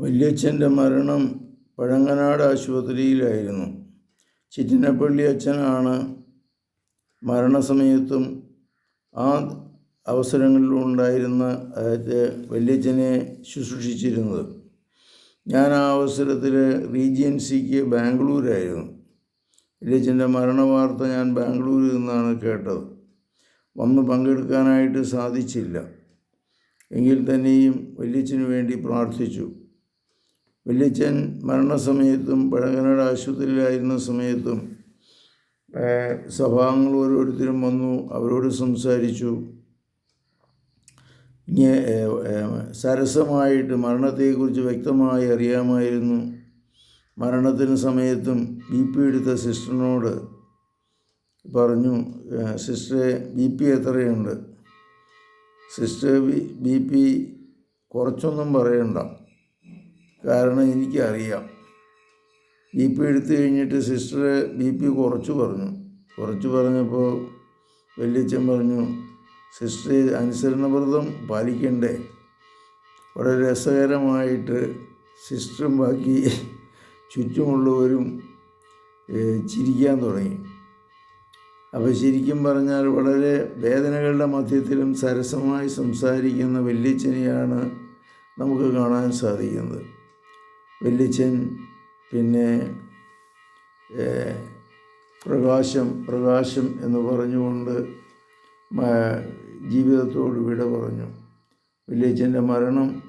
വല്യച്ഛന്റെ മരണം പഴങ്ങനാട് ആശുപത്രിയിലായിരുന്നു. ചിറ്റിനപ്പള്ളി അച്ഛനാണ് മരണസമയത്തും ആ അവസരങ്ങളിലും ഉണ്ടായിരുന്ന വല്യച്ഛനെ ശുശ്രൂഷിച്ചിരുന്നത്. ഞാൻ ആ അവസരത്തിൽ റീജിയൻസിക്ക് ബാംഗ്ലൂരായിരുന്നു. വല്യച്ഛന്റെ മരണവാർത്ത ഞാൻ ബാംഗ്ലൂരിൽ നിന്നാണ് കേട്ടത്. വന്ന് പങ്കെടുക്കാനായിട്ട് സാധിച്ചില്ല. എങ്കിൽ തന്നെയും വല്യച്ഛന് വേണ്ടി പ്രാർത്ഥിച്ചു. വല്യച്ഛൻ മരണസമയത്തും പഴങ്ങനാട് ആശുപത്രിയിലായിരുന്ന സമയത്തും സഭാംഗങ്ങൾ ഓരോരുത്തരും വന്നു അവരോട് സംസാരിച്ചു. സരസമായിട്ട് മരണത്തെക്കുറിച്ച് വ്യക്തമായി അറിയാമായിരുന്നു. മരണത്തിന് സമയത്തും ബി പി എടുത്ത സിസ്റ്ററിനോട് പറഞ്ഞു സിസ്റ്ററെ ബി പി എത്രയുണ്ട്? സിസ്റ്റർ ബി പി കുറച്ചൊന്നും പറയണ്ട. കാരണം എനിക്കറിയാം. ബി പി എടുത്തു കഴിഞ്ഞിട്ട് സിസ്റ്റർ ബി പി കുറച്ച് പറഞ്ഞു. കുറച്ച് പറഞ്ഞപ്പോൾ വല്യച്ഛൻ പറഞ്ഞു സിസ്റ്റർ അനുസരണവ്രതം പാലിക്കണ്ടേ? വളരെ രസകരമായിട്ട് സിസ്റ്ററും ബാക്കി ചുറ്റുമുള്ളവരും ചിരിക്കാൻ തുടങ്ങി. അപ്പോൾ ശരിക്കും പറഞ്ഞാൽ വളരെ വേദനകളുടെ മധ്യത്തിലും സരസമായി സംസാരിക്കുന്ന വല്യച്ഛനെയാണ് നമുക്ക് കാണാൻ സാധിക്കുന്നത്. വല്യച്ഛൻ പിന്നെ പ്രകാശം പ്രകാശം എന്ന് പറഞ്ഞുകൊണ്ട് ജീവിതത്തോട് വിട പറഞ്ഞു. വല്യച്ഛന്റെ മരണം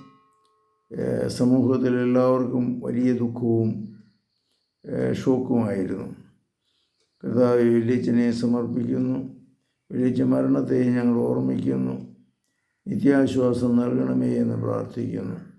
സമൂഹത്തിൽ എല്ലാവർക്കും വലിയ ദുഃഖവും ഷോക്കുമായിരുന്നു. കർത്താവ് വല്യച്ഛനെ സമർപ്പിക്കുന്നു. വല്യച്ഛ മരണത്തെ ഞങ്ങൾ ഓർമ്മിക്കുന്നു. നിത്യാശ്വാസം നൽകണമേ എന്ന് പ്രാർത്ഥിക്കുന്നു.